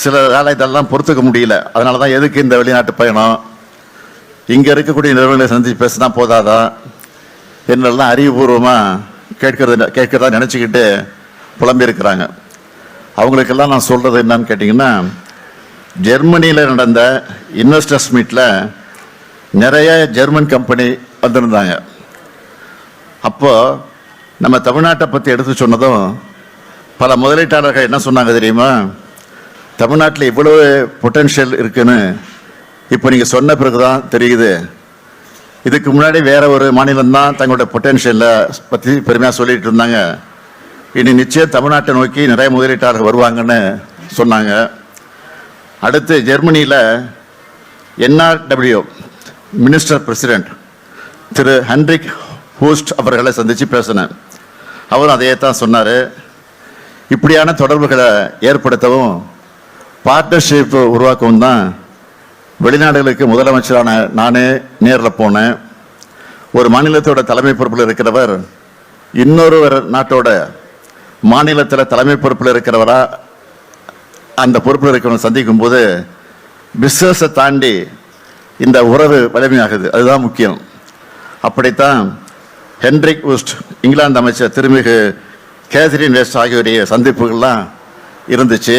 சிலரால் இதெல்லாம் பொறுத்துக்க முடியல. அதனால தான் எதுக்கு இந்த வெளிநாட்டு பயணம்? இங்கே இருக்கக்கூடிய நிறுவனங்களை சந்தித்து பேசினா போதாதா? என்னெல்லாம் அறிவுபூர்வமாக கேட்கறது கேட்கறதா நினச்சிக்கிட்டு புலம்பியிருக்கிறாங்க. அவங்களுக்கெல்லாம் நான் சொல்கிறது என்னன்னு கேட்டிங்கன்னா ஜெர்மனியில் நடந்த இன்வெஸ்டர்ஸ் மீட்டில் நிறைய ஜெர்மன் கம்பெனி வந்திருந்தாங்க. அப்போ நம்ம தமிழ்நாட்டை பற்றி எடுத்து சொன்னதும் பல முதலீட்டாளர்கள் என்ன சொன்னாங்க தெரியுமா? தமிழ்நாட்டில் இவ்வளவு பொட்டென்ஷியல் இருக்குன்னு இப்போ நீங்கள் சொன்ன பிறகு தான் தெரியுது. இதுக்கு முன்னாடி வேற ஒரு மாநிலம் தான் தங்களுடைய பொட்டென்ஷியலை பற்றி பெருமையாக சொல்லிட்டு இருந்தாங்க. இனி நிச்சயம் தமிழ்நாட்டை நோக்கி நிறைய முதலீட்டாளர்கள் வருவாங்கன்னு சொன்னாங்க. அடுத்து ஜெர்மனியில் என்ஆர்டபிள்யூ மினிஸ்டர் பிரசிடென்ட் திரு ஹென்ரிக் ஹூஸ்ட் அவர்களை சந்தித்து பேசினேன். அவரும் அதையே தான் சொன்னார். இப்படியான தொடர்புகளை ஏற்படுத்தவும் பார்ட்னர்ஷிப் உருவாக்கவும் தான் வெளிநாடுகளுக்கு முதலமைச்சரான நானே நேரில் போனேன். ஒரு மாநிலத்தோட தலைமை பொறுப்பில் இருக்கிறவர் இன்னொரு நாட்டோட மாநிலத்தில் தலைமை பொறுப்பில் இருக்கிறவரா அந்த பொறுப்பில் இருக்கிறவங்க சந்திக்கும் போது பிஸ்னஸை தாண்டி இந்த உறவு வலிமையாகுது. அதுதான் முக்கியம். அப்படித்தான் ஹென்ரிக் உஸ்ட் இங்கிலாந்து அமைச்சர் திருமிகு கேசரின் வெஸ்ட் ஆகியோருடைய சந்திப்புகள்லாம் இருந்துச்சு.